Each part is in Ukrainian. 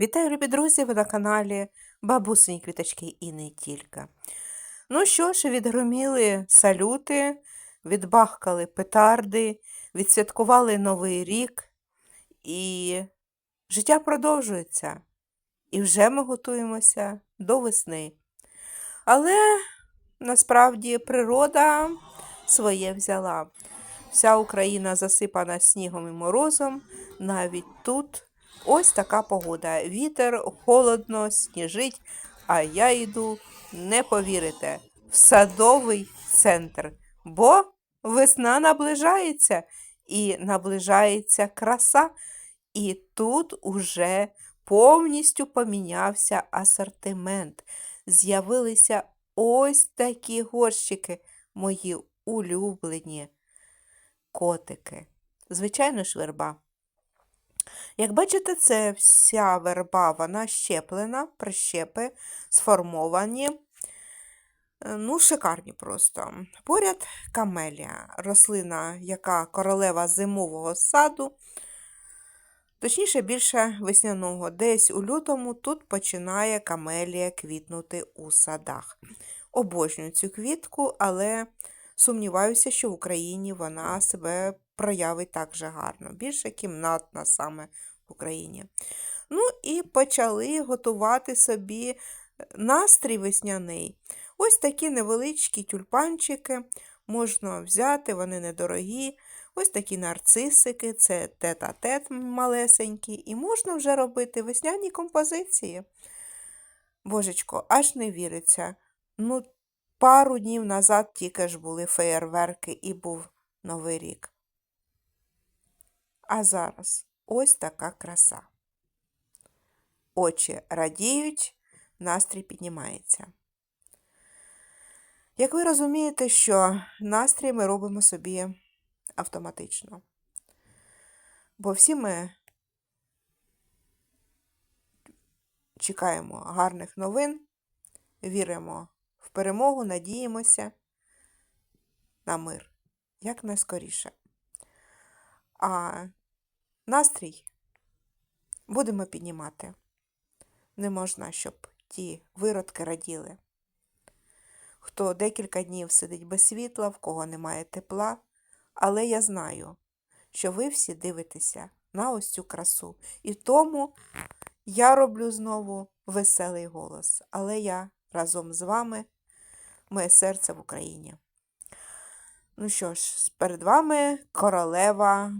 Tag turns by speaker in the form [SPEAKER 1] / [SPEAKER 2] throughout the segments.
[SPEAKER 1] Вітаю, любі друзі! Ви на каналі Бабусині квіточки і не тільки. Ну що ж, відгроміли салюти, відбахкали петарди, відсвяткували Новий рік, і життя продовжується. І вже ми готуємося до весни. Але насправді природа своє взяла. Вся Україна засипана снігом і морозом, навіть тут. Ось така погода. Вітер, холодно, сніжить, а я йду, не повірите, в садовий центр. Бо весна наближається, і наближається краса. І тут уже повністю помінявся асортимент. З'явилися ось такі горщики, мої улюблені котики. Звичайно ж, верба. Як бачите, це вся верба, вона щеплена, прищепи сформовані. Е, Ну, шикарні просто. Поряд камелія, рослина, яка королева зимового саду, точніше, більше весняного. Десь у лютому тут починає камелія квітнути у садах. Обожнюю цю квітку, але сумніваюся, що в Україні вона себе проявить так же гарно. Більше кімнатна саме в Україні. Ну і почали готувати собі е, настрій весняний. Ось такі невеличкі тюльпанчики можна взяти, вони недорогі. Ось такі нарцисики, це тет-а-тет малесенькі, і можна вже робити весняні композиції. Божечко, аж не віриться. Ну, пару днів назад тільки ж були феєрверки і був Новий рік. А зараз ось така краса. Очі радіють, настрій піднімається. Як ви розумієте, що настрій ми робимо собі автоматично. Бо всі ми чекаємо гарних новин, віримо в перемогу, надіємося на мир якнайскоріше. А настрій будемо піднімати. Не можна, щоб ті виродки раділи. Хто декілька днів сидить без світла, в кого немає тепла, але я знаю, що ви всі дивитеся на ось цю красу. І тому я роблю знову веселий голос, але я разом з вами, моє серце в Україні. Ну що ж, перед вами королева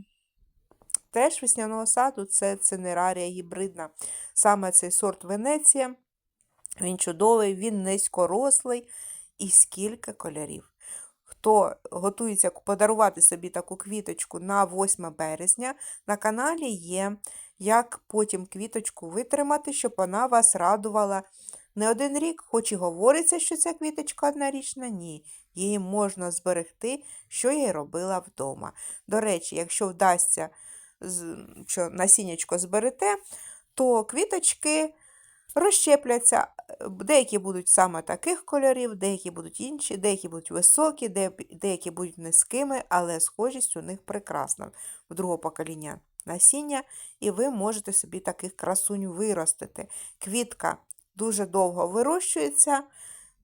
[SPEAKER 1] теж весняного саду, це цинерарія гібридна. Саме цей сорт Венеція. Він чудовий, він низькорослий і скільки кольорів. Хто готується подарувати собі таку квіточку на 8 березня, на каналі є, як потім квіточку витримати, щоб вона вас радувала не один рік, хоч і говориться, що ця квіточка однорічна, ні. Її можна зберегти, що я й робила вдома. До речі, якщо вдасться, що насіннячко зберете, то квіточки розщепляться. Деякі будуть саме таких кольорів, деякі будуть інші, деякі будуть високі, деякі будуть низькими, але схожість у них прекрасна в другого покоління насіння, і ви можете собі таких красунь виростити. Квітка дуже довго вирощується,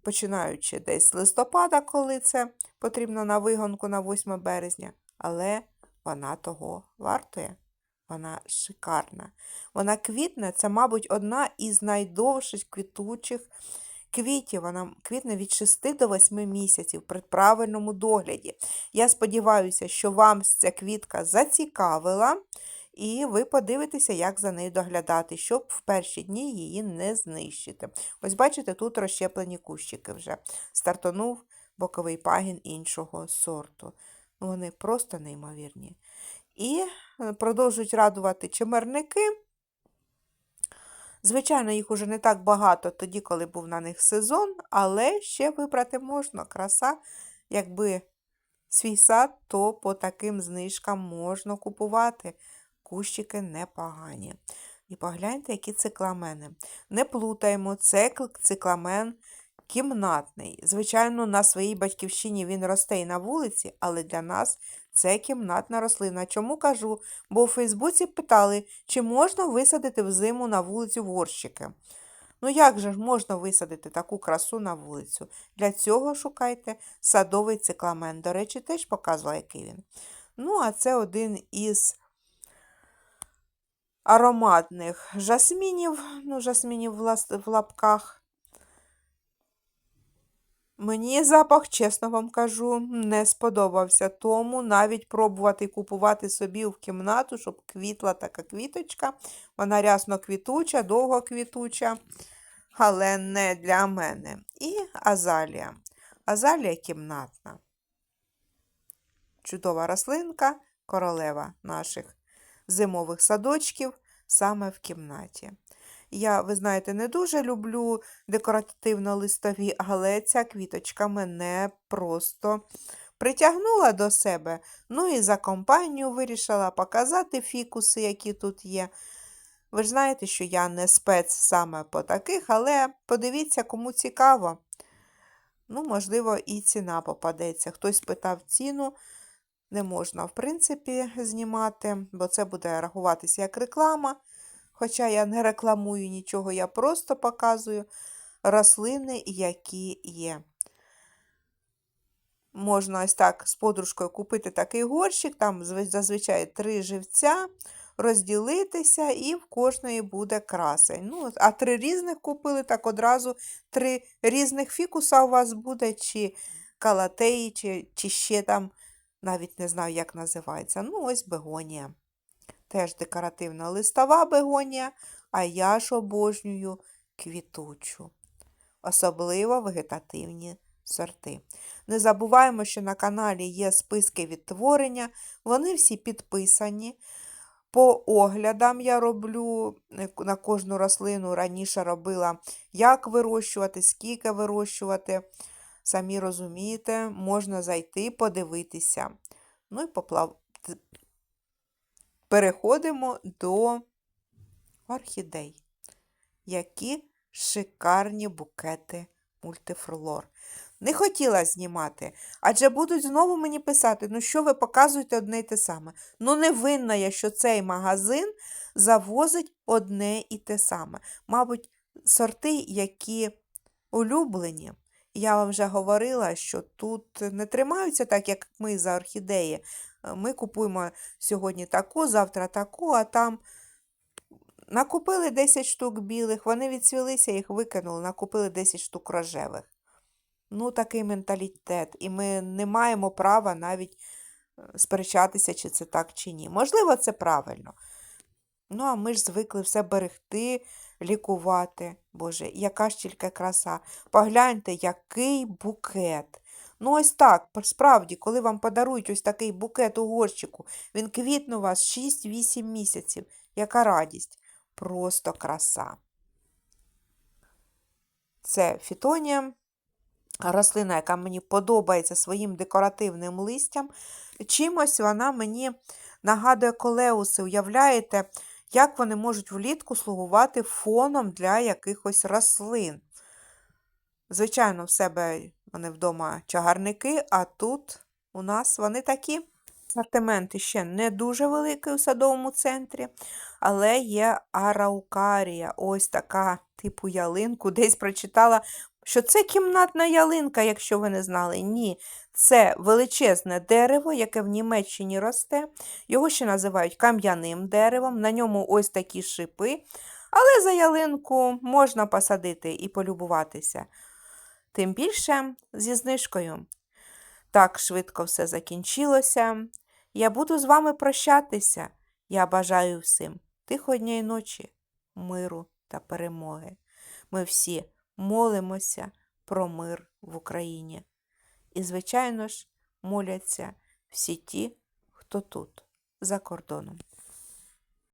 [SPEAKER 1] починаючи десь з листопада, коли це потрібно на вигонку на 8 березня, але вона того вартує. Вона шикарна. Вона квітне, це, мабуть, одна із найдовших квітучих квітів. Вона квітне від 6 до 8 місяців при правильному догляді. Я сподіваюся, що вам ця квітка зацікавила, і ви подивитеся, як за нею доглядати, щоб в перші дні її не знищити. Ось, бачите, тут розщеплені кущики вже. Стартонув боковий пагін іншого сорту. Вони просто неймовірні. І е, продовжують радувати чимерники. Звичайно, їх уже не так багато тоді, коли був на них сезон, але ще вибрати можна. Краса, якби свій сад, то по таким знижкам можна купувати. Кущики непогані. І погляньте, які цикламени. Не плутаємо, це цикламен кімнатний. Звичайно, на своїй батьківщині він росте і на вулиці, але для нас це кімнатна рослина. Чому кажу? Бо у Фейсбуці питали, чи можна висадити взиму на вулицю горщики. Ну як же ж можна висадити таку красу на вулицю? Для цього шукайте садовий цикламен. До речі, теж показувала, який він. Ну, а це один із ароматних жасмінів, ну, жасмінів в лапках. Мені запах, чесно вам кажу, не сподобався. Тому навіть пробувати купувати собі в кімнату, щоб квітла така квіточка. Вона рясно квітуча, довго квітуча, але не для мене. І азалія. Азалія кімнатна. Чудова рослинка, королева наших зимових садочків саме в кімнаті. Я, ви знаєте, не дуже люблю декоративно-листові, але ця квіточка мене просто притягнула до себе. Ну і за компанію вирішила показати фікуси, які тут є. Ви ж знаєте, що я не спец саме по таких, але подивіться, кому цікаво. Ну, можливо, і ціна попадеться. Хтось питав ціну. Не можна, в принципі, знімати, бо це буде рахуватися як реклама. Хоча я не рекламую нічого, я просто показую рослини, які є. Можна ось так з подружкою купити такий горщик, там зазвичай три живця, розділитися, і в кожної буде красень. Ну, а три різних купили, так одразу три різних фікуса у вас буде, чи калатеї, чи, чи ще там, навіть не знаю, як називається. Ну, ось бегонія. Теж декоративна листова бегонія, а я ж обожнюю квітучу, особливо вегетативні сорти. Не забуваємо, що на каналі є списки відтворення, вони всі підписані. По оглядам я роблю е, на кожну рослину. Раніше робила, як вирощувати, скільки вирощувати. Самі розумієте, можна зайти, подивитися. Ну і поплав... переходимо до орхідей. Які шикарні букети мультифлор. Не хотіла знімати, адже будуть знову мені писати, ну що ви показуєте одне й те саме. Ну, не винна я, що цей магазин завозить одне і те саме. Мабуть, сорти, які улюблені. Я вам вже говорила, що тут не тримаються так, як ми за орхідеї. Е, Ми купуємо сьогодні таку, завтра таку, а там накупили 10 штук білих, вони відцвілися, їх викинули, накупили 10 штук рожевих. Ну, такий менталітет. І ми не маємо права навіть е, сперечатися, чи це так, чи ні. Можливо, це правильно. Ну, а ми ж звикли все берегти, лікувати. Боже, яка ж тільки краса. Погляньте, який букет. Ну, ось так, справді, коли вам подарують ось такий букет у горщику, він квітне у вас 6-8 місяців. Яка радість. Просто краса. Це фітонія, рослина, яка мені подобається своїм декоративним листям. Чимось вона мені нагадує колеуси. Уявляєте, як вони можуть влітку слугувати фоном для якихось рослин. Звичайно, в себе вони вдома чагарники, а тут у нас вони такі. Асортимент ще не дуже великий у садовому центрі, але є араукарія, ось така типу ялинку. Десь прочитала, що це кімнатна ялинка, якщо ви не знали. Ні, це величезне дерево, яке в Німеччині росте. Його ще називають кам'яним деревом. На ньому ось такі шипи. Але за ялинку можна посадити і полюбуватися. Тим більше зі знижкою. Так швидко все закінчилося. Я буду з вами прощатися. Я бажаю всім тихої ночі, миру та перемоги. Ми всі молимося про мир в Україні. І, звичайно ж, моляться всі ті, хто тут, за кордоном.